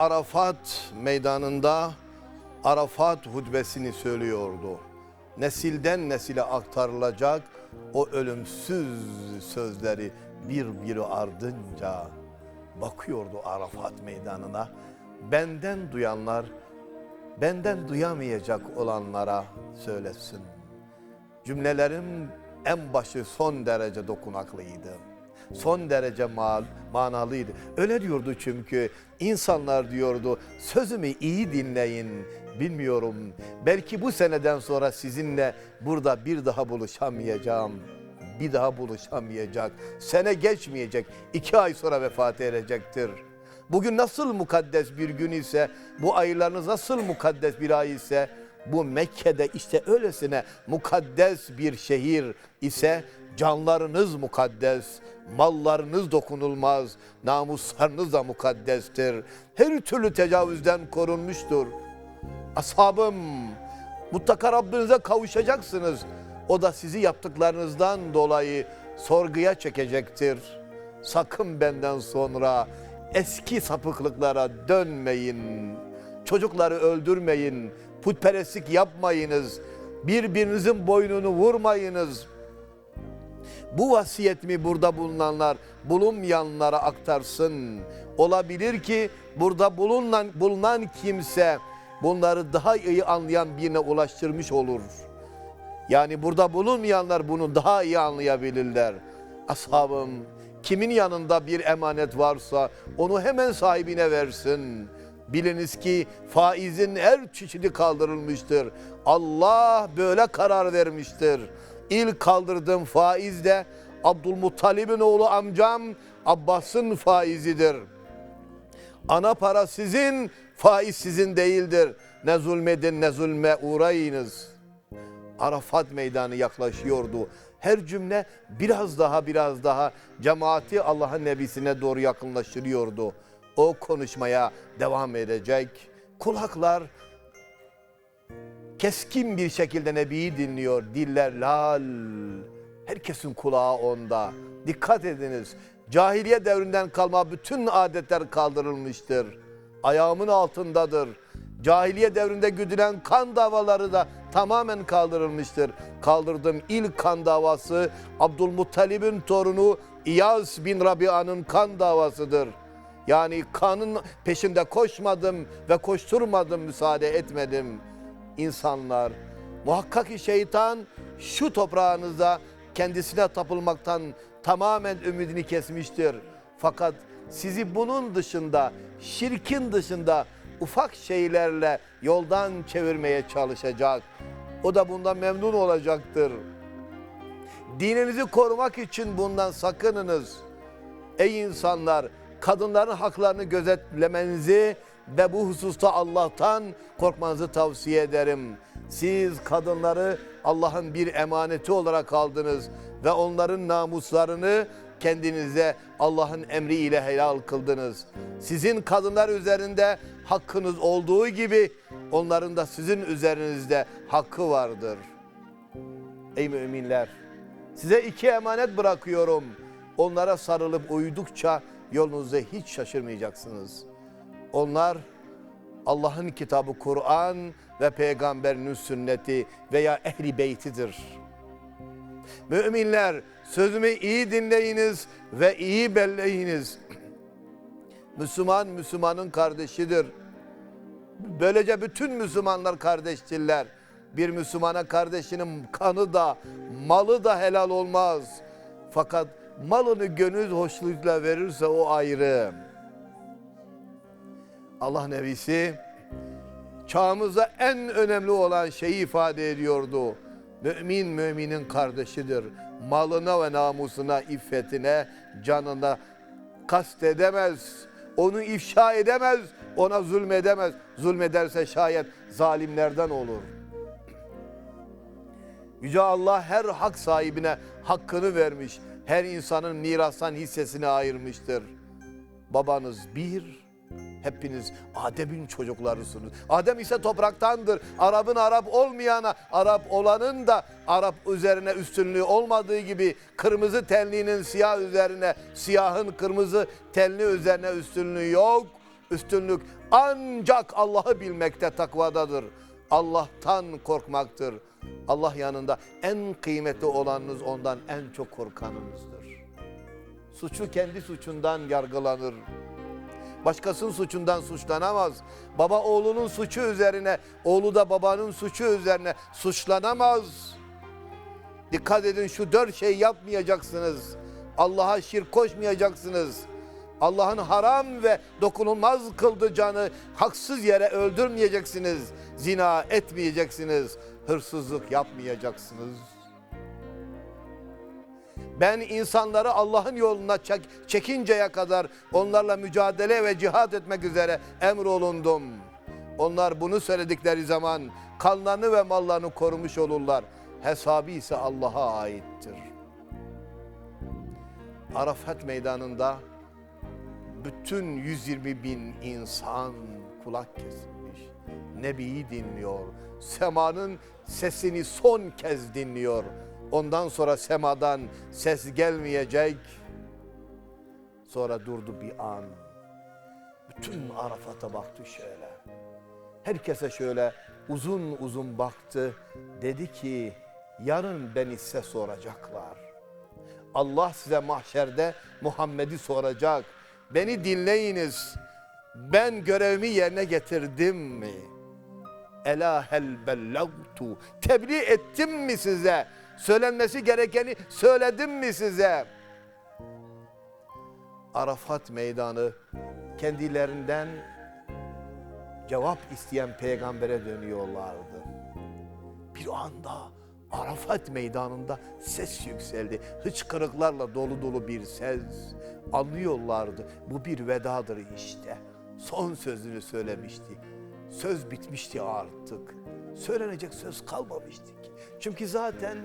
Arafat meydanında Arafat hutbesini söylüyordu. Nesilden nesile aktarılacak o ölümsüz sözleri bir bir ardınca bakıyordu Arafat meydanına. Benden duyanlar benden duyamayacak olanlara söylesin. Cümlelerim en başı son derece dokunaklıydı. Son derece mal, manalıydı. Öyle diyordu çünkü insanlar diyordu sözümü iyi dinleyin. Bilmiyorum belki bu seneden sonra sizinle burada bir daha buluşamayacağım. Bir daha buluşamayacak. Sene geçmeyecek. iki ay sonra vefat edecektir. Bugün nasıl mukaddes bir gün ise, bu aylarınız nasıl mukaddes bir ay ise, bu Mekke'de işte öylesine mukaddes bir şehir ise canlarınız mukaddes, mallarınız dokunulmaz, namuslarınız da mukaddestir. Her türlü tecavüzden korunmuştur. Ashabım mutlaka Rabbinize kavuşacaksınız. O da sizi yaptıklarınızdan dolayı sorguya çekecektir. Sakın benden sonra eski sapıklıklara dönmeyin. Çocukları öldürmeyin. Putperestlik yapmayınız. Birbirinizin boynunu vurmayınız. Bu vasiyetimi burada bulunanlar bulunmayanlara aktarsın. Olabilir ki burada bulunan, bulunan kimse bunları daha iyi anlayan birine ulaştırmış olur. Yani burada bulunmayanlar bunu daha iyi anlayabilirler. Ashabım kimin yanında bir emanet varsa onu hemen sahibine versin. Biliniz ki faizin her çeşidi kaldırılmıştır. Allah böyle karar vermiştir. İlk kaldırdığım faiz de Abdülmuttalib'in oğlu amcam Abbas'ın faizidir. Ana para sizin, faiz sizin değildir. Ne zulmedin ne zulme uğrayınız. Arafat meydanı yaklaşıyordu. Her cümle biraz daha biraz daha cemaati Allah'ın nebisine doğru yakınlaştırıyordu. O konuşmaya devam edecek. Kulaklar keskin bir şekilde Nebi'yi dinliyor. Diller lal. Herkesin kulağı onda. Dikkat ediniz. Cahiliye devrinden kalma bütün adetler kaldırılmıştır. Ayağımın altındadır. Cahiliye devrinde güdülen kan davaları da tamamen kaldırılmıştır. Kaldırdığım ilk kan davası Abdülmuttalib'in torunu İyaz bin Rabia'nın kan davasıdır. Yani kanın peşinde koşmadım ve koşturmadım, müsaade etmedim. İnsanlar, muhakkak ki şeytan şu toprağınızda kendisine tapılmaktan tamamen ümidini kesmiştir. Fakat sizi bunun dışında, şirkin dışında ufak şeylerle yoldan çevirmeye çalışacak. O da bundan memnun olacaktır. Dininizi korumak için bundan sakınınız. Ey insanlar, kadınların haklarını gözetlemenizi ve bu hususta Allah'tan korkmanızı tavsiye ederim. Siz kadınları Allah'ın bir emaneti olarak aldınız ve onların namuslarını kendinize Allah'ın emriyle helal kıldınız. Sizin kadınlar üzerinde hakkınız olduğu gibi onların da sizin üzerinizde hakkı vardır. Ey müminler, size iki emanet bırakıyorum. Onlara sarılıp uydukça yolunuzda hiç şaşırmayacaksınız. Onlar Allah'ın kitabı Kur'an ve peygamberinin sünneti veya ehli beytidir. Müminler sözümü iyi dinleyiniz ve iyi belleyiniz. Müslüman Müslümanın kardeşidir. Böylece bütün Müslümanlar kardeştirler. Bir Müslümana kardeşinin kanı da malı da helal olmaz. Fakat malını gönül hoşluğuyla verirse o ayrı. Allah Nebisi çağımızda en önemli olan şeyi ifade ediyordu. Mümin müminin kardeşidir. Malına ve namusuna, iffetine, canına kast edemez. Onu ifşa edemez, ona zulmedemez. Zulmederse şayet zalimlerden olur. Yüce Allah her hak sahibine hakkını vermiş. Her insanın mirastan hissesini ayırmıştır. Babanız bir, hepiniz Adem'in çocuklarısınız. Adem ise topraktandır. Arap'ın Arap olmayana, Arap olanın da Arap üzerine üstünlüğü olmadığı gibi kırmızı tenliğinin siyah üzerine, siyahın kırmızı tenli üzerine üstünlüğü yok. üstünlük ancak Allah'ı bilmekte takvadadır. Allah'tan korkmaktır. Allah yanında en kıymetli olanınız ondan en çok korkanınızdır. Suçlu kendi suçundan yargılanır. Başkasının suçundan suçlanamaz. Baba oğlunun suçu üzerine, oğlu da babanın suçu üzerine suçlanamaz. Dikkat edin şu dört şey yapmayacaksınız. Allah'a şirk koşmayacaksınız. Allah'ın haram ve dokunulmaz kıldığı canı haksız yere öldürmeyeceksiniz. Zina etmeyeceksiniz. Hırsızlık yapmayacaksınız. Ben insanları Allah'ın yoluna çek, çekinceye kadar onlarla mücadele ve cihat etmek üzere emrolundum. Onlar bunu söyledikleri zaman kanlarını ve mallarını korumuş olurlar. Hesabı ise Allah'a aittir. Arafat meydanında bütün 120 bin insan kulak kesilmiş. Nebi'yi dinliyor. Semanın sesini son kez dinliyor. Ondan sonra semadan ses gelmeyecek. Sonra durdu bir an. Bütün Arafat'a baktı şöyle. Herkese şöyle uzun uzun baktı. Dedi ki yarın beni size soracaklar. Allah size mahşerde Muhammed'i soracak. Beni dinleyiniz. Ben görevimi yerine getirdim mi? Ela hel bellagtu. Tebliğ ettim mi size? Söylenmesi gerekeni söyledim mi size? Arafat meydanı kendilerinden cevap isteyen peygambere dönüyorlardı. Bir anda Arafat meydanında ses yükseldi. Hıçkırıklarla dolu dolu bir ses. Anlıyorlardı. Bu bir vedadır işte. Son sözünü söylemişti. Söz bitmişti artık. Söylenecek söz kalmamıştı. Çünkü zaten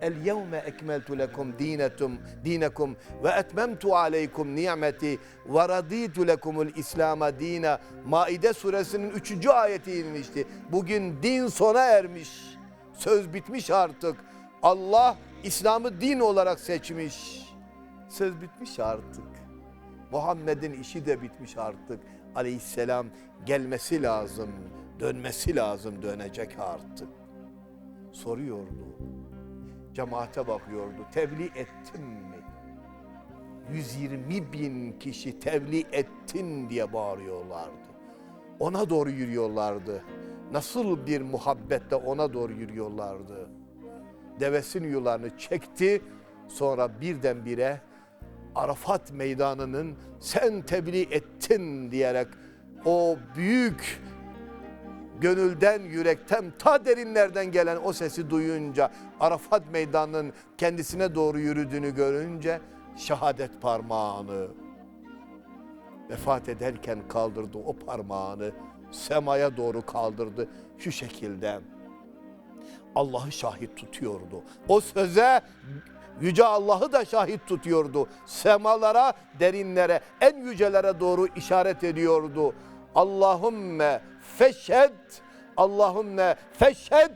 El yevme ekmeltu lekum dinetum dinekum ve etmemtu aleykum nimeti ve raditu lekumul İslam'a dine. Maide suresinin 3. ayeti inmişti. Bugün din sona ermiş. Söz bitmiş artık. Allah İslam'ı din olarak seçmiş. Söz bitmiş artık. Muhammed'in işi de bitmiş artık. Aleyhisselam gelmesi lazım, dönmesi lazım, dönecek artık. Soruyordu. Cemaate bakıyordu. Tebliğ ettim mi? 120 bin kişi tebliğ ettin diye bağırıyorlardı. Ona doğru yürüyorlardı. Nasıl bir muhabbetle ona doğru yürüyorlardı. Devesinin yularını çekti. Sonra birdenbire Arafat meydanının sen tebliğ ettin diyerek o büyük gönülden, yürekten, ta derinlerden gelen o sesi duyunca, Arafat meydanının kendisine doğru yürüdüğünü görünce şehadet parmağını vefat ederken kaldırdı o parmağını semaya doğru kaldırdı şu şekilde. Allah'ı şahit tutuyordu. O söze Yüce Allah'ı da şahit tutuyordu. Semalara, derinlere, en yücelere doğru işaret ediyordu. Allahümme feşhed, Allahümme feşhed,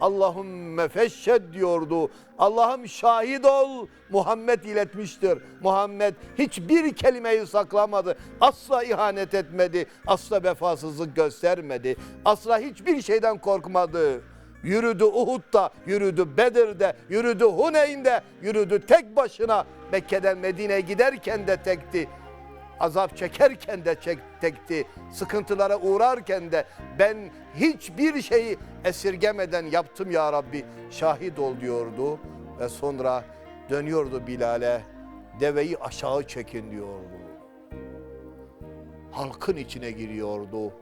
Allahümme feşhed diyordu. Allah'ım şahit ol Muhammed iletmiştir. Muhammed hiçbir kelimeyi saklamadı. Asla ihanet etmedi. Asla vefasızlık göstermedi. Asla hiçbir şeyden korkmadı. Yürüdü Uhud'da, yürüdü Bedir'de, yürüdü Huneyn'de, yürüdü tek başına. Mekke'den Medine'ye giderken de tekti. Azap çekerken de çek, tekti. Sıkıntılara uğrarken de ben hiçbir şeyi esirgemeden yaptım ya Rabbi. Şahit ol diyordu. Ve sonra dönüyordu Bilal'e. Deveyi aşağı çekin diyordu. Halkın içine giriyordu.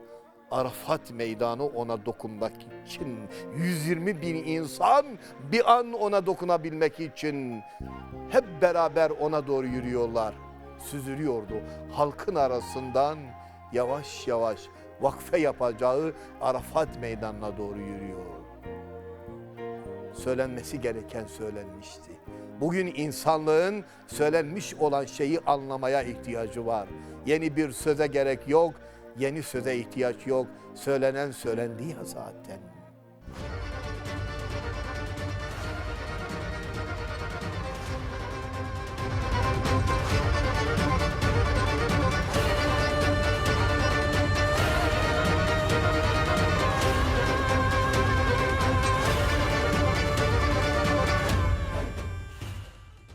Arafat meydanı ona dokunmak için 120 bin insan bir an ona dokunabilmek için hep beraber ona doğru yürüyorlar. Süzülüyordu. Halkın arasından yavaş yavaş vakfe yapacağı Arafat meydanına doğru yürüyor. Söylenmesi gereken söylenmişti. Bugün insanlığın söylenmiş olan şeyi anlamaya ihtiyacı var. Yeni bir söze gerek yok, yeni söze ihtiyaç yok. Söylenen söylendi ya zaten.